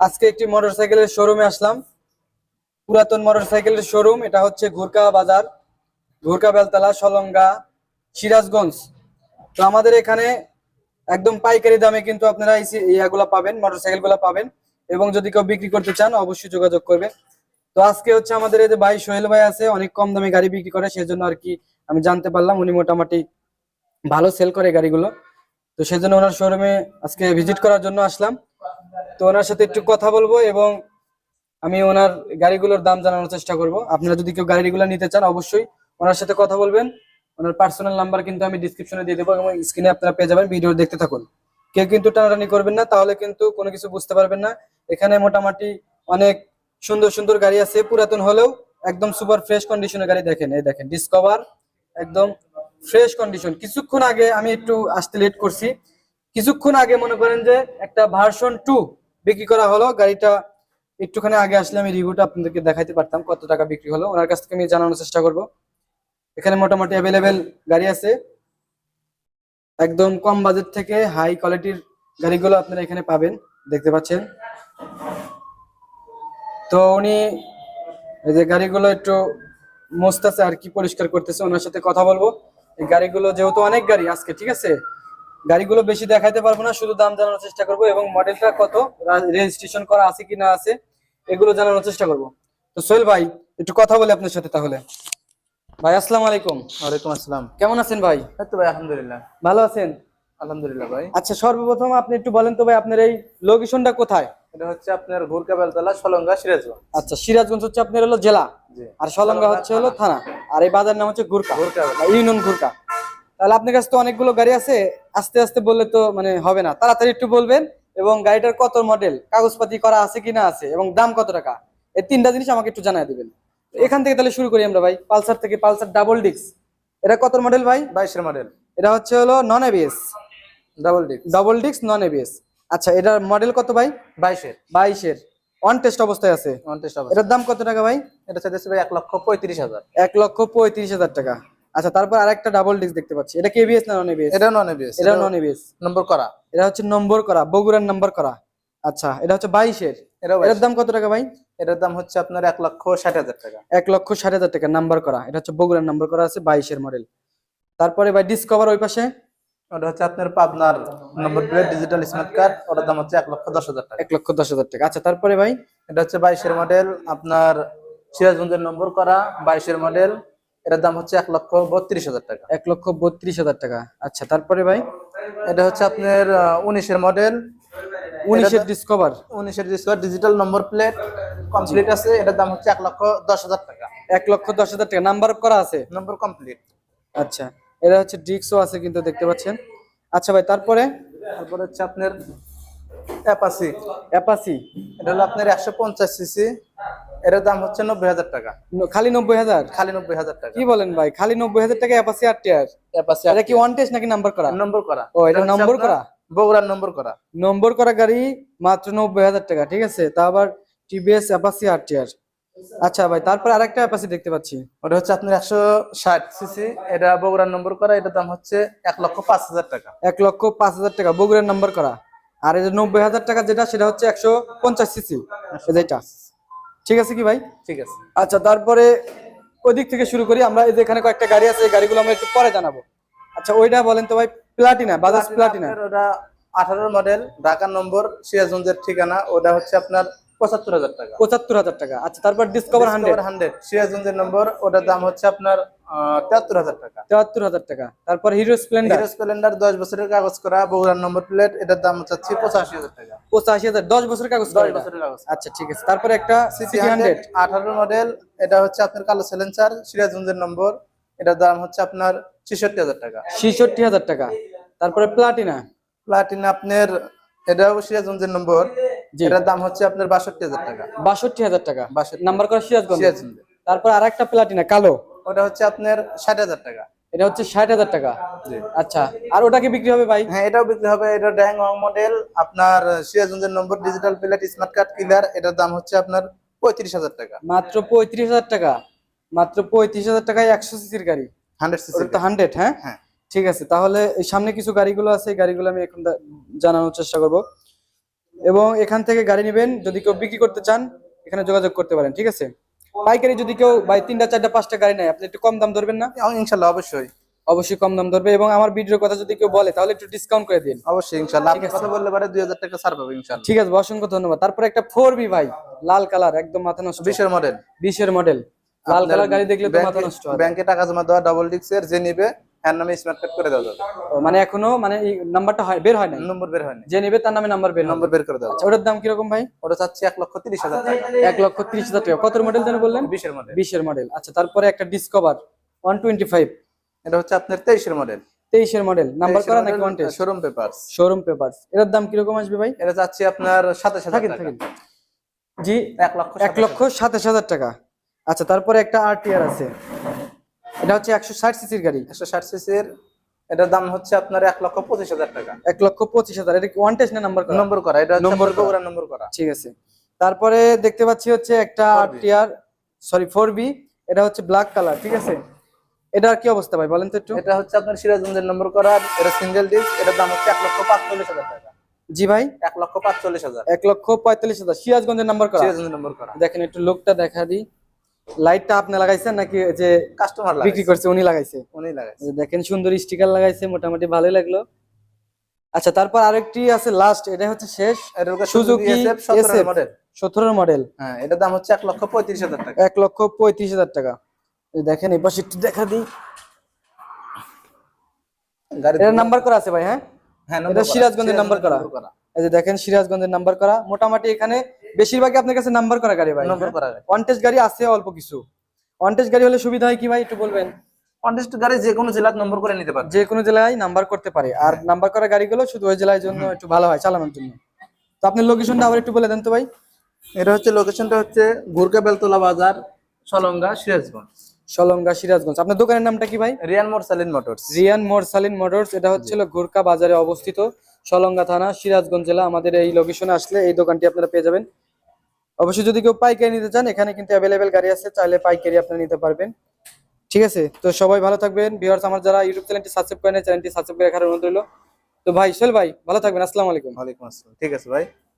আজকে একটি মোটরসাইকেলের শোরুমে আসলাম। পুরাতন মোটরসাইকেলের শোরুম এটা হচ্ছে ঘুরকা বাজার, ঘুরকা বেলতলা, সলঙ্গা, সিরাজগঞ্জ। তো আমাদের এখানে একদম পাইকারি দামে কিন্তু আপনারা ইয়াগুলা পাবেন মোটরসাইকেলগুলা পাবেন এবং যদি কেউ বিক্রি করতে চান, অবশ্যই যোগাযোগ করবেন। তো আজকে হচ্ছে আমাদের এই যে ভাই সোহেল ভাই আছে, অনেক কম দামে গাড়ি বিক্রি করে, সেজন্য আর কি আমি জানতে পারলাম উনি মোটামুটি ভালো সেল করে গাড়িগুলো। তো সেজন্য ওনার শোরুমে আজকে ভিজিট করার জন্য আসলাম। তো ওনার সাথে একটু কথা বলব এবং আমি ওনার গাড়িগুলোর দাম জানানোর চেষ্টা করব। আপনারা যদি কেউ গাড়িগুলো নিতে চান, অবশ্যই ওনার সাথে কথা বলবেন। ওনার পার্সোনাল নাম্বার কিন্তু আমি ডিসক্রিপশনে দিয়ে দেবো এবং স্ক্রিনে আপনারা পেয়ে যাবেন ভিডিও দেখতে থাকুন। কেউ কিন্তু টানাটানি করবেন না, তাহলে কিন্তু কোনো কিছু বুঝতে পারবেন না। এখানে মোটামুটি অনেক সুন্দর সুন্দর গাড়ি আছে। পুরাতন হলেও একদম সুপার ফ্রেশ কন্ডিশনের গাড়ি দেখেন, এই দেখেন ডিসকভার একদম ফ্রেশ কন্ডিশন কিছুক্ষণ আগে আমি একটু আসতে লেট করছি। কিছুক্ষণ আগে মনে করেন যে একটা ভার্সন টু বিক্রি করা হলো। গাড়িটা একটুখানি আগে আসলে আমি রিভিউটা আপনাদেরকে দেখাইতে পারতাম কত টাকা বিক্রি হলো। ওনার কাছ থেকে আমি জানানোর চেষ্টা করব। এখানে মোটামুটি অ্যাভেলেবেল গাড়ি আছে। একদম কম বাজেট থেকে হাই কোয়ালিটির গাড়িগুলো আপনারা এখানে পাবেন। দেখতে পাচ্ছেন। তো উনি এই যে গাড়িগুলো একটু মোস্তাছে আর কি পরিষ্কার করতেছে, ওনার সাথে কথা বলব। এই গাড়িগুলো যেহেতু অনেক গাড়ি আজকে, ঠিক আছে? গাড়িগুলো বেশি দেখাইতে পারব না শুধু দাম জানানোর চেষ্টা করব এবং মডেলটা কত রেজিস্ট্রেশন করা আছে কি না আছে এগুলো জানানোর চেষ্টা করব। তো সোহেল ভাই একটু কথা বলি আপনার সাথে তাহলে। ভাই আসসালাম আলাইকুম। ওয়ালাইকুম আসসালাম। কেমন আছেন ভাই? এই তো ভাই আলহামদুলিল্লাহ। ভালো আছেন? আলহামদুলিল্লাহ ভাই। আচ্ছা সর্বপ্রথম আপনি একটু বলেন তো ভাই আপনার এই লোকেশনটা কোথায়? এটা হচ্ছে আপনার ঘুরকা বেলতলা সলঙ্গা সিরাজগঞ্জ। আচ্ছা সিরাজগঞ্জ হচ্ছে আপনার হলো জেলা আর সলঙ্গা হচ্ছে হলো থানা। আর এই বাজার নাম হচ্ছে ঘুরকা বা ইউনিয়ন গুরকা। তাহলে আপনার কাছে তো অনেকগুলো গাড়ি আছে আস্তে আস্তে বললে তো মানে হবে না। তাড়াতাড়ি একটু বলবেন এবং গাড়িটার কত মডেল কাগজপাতি করা আছে কি না আছে এবং দাম কত টাকা এই তিনটা জিনিস আমাকে একটু জানাই দেবেন। এখান থেকে তাহলে শুরু করি আমরা ভাই পালসার থেকে পালসার ডাবল ডিক্স এটা কত মডেল ভাই? বাইশের মডেল এটা হচ্ছে হলো non ABS double disc double discs non ABS আচ্ছা এটার মডেল কত ভাই? বাইশের। বাইশের। অন টেস্ট অবস্থায় আছে। কন্টেস্ট অবস্থা এটার দাম কত টাকা ভাই? এটা চাইতেছে ভাই এক লক্ষ পঁয়ত্রিশ হাজার। এক লক্ষ পঁয়ত্রিশ হাজার টাকা। আচ্ছা তারপর আরেকটা ডাবল ডিস্ক দেখতে পাচ্ছি। এটা কি এবিএস না নন এবিএস এটাও নন এবিএস এটা নন এবিএস নম্বর করা। এটা হচ্ছে নম্বর করা বগুড়ার নাম্বার করা। আচ্ছা এটা হচ্ছে বাইশের। এটার দাম কত টাকা ভাই? এটার দাম হচ্ছে আপনার এক লক্ষ ষাট হাজার টাকা। এক লক্ষ ষাট হাজার টাকা নাম্বার করা। এটা হচ্ছে বগুড়ার নাম্বার করা আছে বাইশের মডেল তারপরে ভাই ডিসকভার ওই পাশে? ওটা হচ্ছে আপনার পাবনার number plate digital smart card ওটার দাম হচ্ছে এক লক্ষ দশ হাজার টাকা। এক লক্ষ দশ হাজার টাকা। আচ্ছা তারপরে ভাই? এটা হচ্ছে বাইশের মডেল আপনার সিরাজগঞ্জের নম্বর করা বাইশের মডেল এটার দাম হচ্ছে এক লক্ষ বত্রিশ হাজার টাকা। এক লক্ষ বত্রিশ হাজার টাকা। আচ্ছা তারপরে ভাই? এটা হচ্ছে আপনার উনিশের মডেল উনিশের ডিসকভার উনিশের ডিজিটাল নম্বর প্লেট কমপ্লিট আছে। এটার দাম হচ্ছে এক লক্ষ দশ হাজার টাকা। এক লক্ষ দশ হাজার টাকা। নাম্বার করা আছে? নম্বর কমপ্লিট আচ্ছা এটা হচ্ছে ডিস্কও আছে কিন্তু দেখতে পাচ্ছেন। আচ্ছা ভাই তারপরে? তারপর হচ্ছে আপনার অ্যাপাসি অ্যাপাসি এটা হলো আপনার একশো পঞ্চাশ সিসি এটার দাম হচ্ছে নব্বই হাজার টাকা। খালি নব্বই হাজার? খালি নব্বই হাজার টাকা। কি বলেন ভাই? খালি নব্বই হাজার টাকা অ্যাপাসি আর টিয়ার অ্যাপাসি এটা কি ওয়ান টেস্ট নাকি নাম্বার করা? নম্বর করা। ও, এটা নম্বর করা? বগুড়ার নম্বর করা। নম্বর করা গাড়ি মাত্র নব্বই হাজার টাকা ঠিক আছে? তা আবার টিভিএস অ্যাপাসি আর টিয়ার আচ্ছা ভাই তারপর আরেকটা অ্যাপাসি দেখতে পাচ্ছি। ওটা হচ্ছে আপনার একশো ষাট সিসি। এটা বগুড়ার নম্বর করা এটার দাম হচ্ছে এক লক্ষ পাঁচ হাজার টাকা। এক লক্ষ পাঁচ হাজার টাকা বগুড়ার নাম্বার করা। আর এই যে নব্বই হাজার টাকা যেটা সেটা হচ্ছে একশো পঞ্চাশ সিসি। যেটা ঠিক আছে কি ভাই? ঠিক আছে। আচ্ছা তারপরে ওই দিক থেকে শুরু করি আমরা। এই যে এখানে কয়েকটা গাড়ি আছে এই গাড়িগুলো আমরা একটু পরে জানাব। আচ্ছা ওইটা বলেন তো ভাই প্লাটিনা বাজাজ প্লাটিনা ওটা আঠারো মডেল ঢাকার নম্বর সিরাজগঞ্জের ঠিকানা। ওটা হচ্ছে আপনার পঁচাত্তর হাজার টাকা। পঁচাত্তর হাজার টাকা। আচ্ছা তারপর ডিসকভার হান্ড্রেড হান্ড্রেড সিরাজগঞ্জের নম্বর ওটার দাম হচ্ছে আপনার তেহাত্তর হাজার টাকা। তেহাত্তর হাজার টাকা। তারপর হিরো স্প্লেন্ডার হিরো স্প্লেন্ডার দশ বছরের কাগজ করা বগুড়ার নম্বর প্লেট এটার দাম হচ্ছে পঁচাশি হাজার টাকা। পঁচাশি হাজার দশ বছর কাগজ দশ বছরের কাগজ আচ্ছা ঠিক আছে। তারপরে একটা হান্ড্রেড আঠারো মডেল এটা হচ্ছে আপনার কালো সেলেন্সার সিরাজগঞ্জের নম্বর এটার দাম হচ্ছে আপনার ছেষট্টি হাজার টাকা। ছিষট্টি হাজার টাকা। তারপরে প্লাটিনা প্লাটিনা আপনার এটাও সিরাজগঞ্জের নম্বর। এটার দাম হচ্ছে আপনার বাষট্টি হাজার টাকা। বাষট্টি হাজার টাকা। 62 নাম্বার করা সিরাজগঞ্জ। তারপর আর একটা প্লাটিনা কালো। ওটা হচ্ছে আপনার ষাট হাজার টাকা। এটা হচ্ছে ষাট হাজার টাকা। আচ্ছা আর ওটা কি বিক্রি হবে ভাই? হ্যাঁ এটাও বিক্রি হবে। এটা ড্যাং মডেল। আপনার সিরাজগঞ্জের number digital plate smart card কিলার এটার দাম হচ্ছে আপনার পঁয়ত্রিশ হাজার টাকা। মাত্র পঁয়ত্রিশ হাজার টাকা। মাত্র পঁয়ত্রিশ হাজার টাকায় একশো সিসির গাড়ি। হান্ড্রেড সিসি তো হান্ড্রেড হ্যাঁ? হ্যাঁ। ঠিক আছে তাহলে এই সামনে কিছু গাড়িগুলো আছে এই গাড়িগুলো আমি এখন জানানোর চেষ্টা করব। এবং এখান থেকে গাড়ি নেবেন যদি কেউ বিক্রি করতে চান এখানে যোগাযোগ করতে পারেন ঠিক আছে? পাইকারি যদি কেউ ভাই তিনটা চারটা পাঁচটা গাড়ি নেয় আপনি একটু কম দাম ধরবেন না? ইনশাল্লাহ অবশ্যই। অবশ্যই কম দাম ধরবে এবং আমার ভিডিওর কথা যদি কেউ বলে তাহলে একটু ডিসকাউন্ট করে দিন। অবশ্যই ইনশাল্লাহ। আপনি কথা বললে পারে দুই হাজার টাকা ছাড় পাবে ইনশাল্লাহ। ঠিক আছে অসংখ্য ধন্যবাদ। তারপরে একটা ফোর বি ভাই লাল কালার একদম মাথা নষ্ট। বিশের মডেল বিশের মডেল লাল কালার গাড়ি দেখলে তো মাথা নষ্ট ব্যাংকে টাকা জমা দেওয়া ডাবল ডিক্সের যে নিবে হ্যার নামে স্মার্ট কার্ড করে দেওয়া যাবে মানে এখনও মানে এই নাম্বারটা হয় বের হয় না নম্বর বের হয়নি যে নেবে তার নামে নাম্বার বের নম্বর বের করে দেওয়া আচ্ছা ওটার দাম কীরকম ভাই? ওটা চাচ্ছি এক লক্ষ তিরিশ হাজার টাকা। এক লক্ষ ত্রিশ হাজার টাকা। কত মডেল যেন বললেন? বিশের মডেল বিশের মডেল আচ্ছা তারপরে একটা ডিসকভার ওয়ান টোয়েন্টি ফাইভ এটা হচ্ছে আপনার তেইশের মডেল তেইশের মডেল নাম্বার করা নাকি শোরুম পেপারস শোরুম পেপারস এটার দাম কীরকম আসবে ভাই? এটা চাচ্ছি আপনার সাতাশ হাজার টাকা। জি এক লক্ষ এক লক্ষ সাতাশ হাজার টাকা। আচ্ছা তারপরে একটা আরটিআর আছে। এটা হচ্ছে একশো ষাট সিসির গাড়ি। একশো ষাট সিসির এটার দাম হচ্ছে আপনার এক লক্ষ পঁচিশ হাজার টাকা। এক লক্ষ পঁচিশ হাজার এটা ওয়ান টেস্ট না নাম্বার নম্বর করা এটা নম্বর নম্বর করা। নম্বর করা। ঠিক আছে। তারপরে দেখতে পাচ্ছি হচ্ছে একটা 4B RTR sorry four B এটা হচ্ছে ব্ল্যাক কালার ঠিক আছে? এটার কি অবস্থা ভাই বলেন তো একটু। এটা হচ্ছে আপনার সিরাজগঞ্জের নম্বর করা এটা সিঙ্গেল ডিস্ক এটার দাম হচ্ছে এক লক্ষ পাঁচচল্লিশ হাজার টাকা। জি ভাই। এক লক্ষ পাঁচচল্লিশ হাজার। এক লক্ষ পঁয়তাল্লিশ হাজার সিরাজগঞ্জের নাম্বার করা। সিরাজগঞ্জের নম্বর করা। দেখেন একটু লোকটা দেখা দিই। লাইটটা আপনি লাগাইছেন নাকি যে কাস্টমার বিক্রি করছে উনি লাগাইছে? উনি লাগাইছে। দেখেন সুন্দর স্টিকার লাগাইছে মোটামুটি ভালোই লাগল। আচ্ছা তারপর আরেকটি আছে লাস্ট এটা হচ্ছে শেষ। সুজুকি মডেল সতেরো মডেল হ্যাঁ এটার দাম হচ্ছে এক লক্ষ পঁয়ত্রিশ হাজার টাকা। এক লক্ষ পঁয়ত্রিশ হাজার টাকা। দেখেন এই পাশে একটু দেখা দিই। নাম্বার করা আছে ভাই হ্যাঁ? হ্যাঁ এটা সিরাজগঞ্জের নাম্বার করা। এই যে দেখেন সিরাজগঞ্জের নাম্বার করা। মোটামুটি এখানে বেশিরভাগই আপনার কাছে নাম্বার করা গাড়ি ভাই নম্বর করা ওয়ান টেস্ট গাড়ি আছে অল্প কিছু। ওয়ান টেস্ট গাড়ি হলে সুবিধা হয় কি ভাই একটু বলবেন? কন্টেস্ট গাড়ি যে কোনো জেলার নম্বর করে নিতে পারে যে কোনো জেলায় নাম্বার করতে পারে। আর নাম্বার করা গাড়িগুলো শুধু ওই জেলার জন্য একটু ভালো হয় চালানোর জন্য। তো আপনি লোকেশনটা আবার একটু বলে দেন তো ভাই। এটা হচ্ছে লোকেশনটা হচ্ছে গুরকা বেলতলা বাজার সলঙ্গা সিরাজগঞ্জ। সলঙ্গা সিরাজগঞ্জ। আপনার দোকানের নামটা কি ভাই? Riyan Morsalin motors. Riyan Morsalin motors এটা হচ্ছিল গোরকা বাজারে অবস্থিত। সলঙ্গা থানা, সিরাজগঞ্জ জেলা। আমাদের এই লোকেশনে আসলে এই দোকানটি আপনারা পেয়ে যাবেন। অবশ্যই যদি কেউ পাইকারি নিতে চান, এখানে কিন্তু অ্যাভেলেবেল গাড়ি আছে, চাইলে পাইকারি আপনারা নিতে পারবেন। ঠিক আছে? তো সবাই ভালো থাকবেন। ভিউয়ার্স আমার যারা ইউটিউব চ্যানেলটি সাবস্ক্রাইব করেন চ্যানেলটি সাবস্ক্রাইব করে রাখার অনুরোধ রইল। তো ভাই, সোহেল ভাই, ভালো থাকবেন। আসসালামু আলাইকুম। ওয়ালাইকুম আসসালাম। ঠিক আছে ভাই।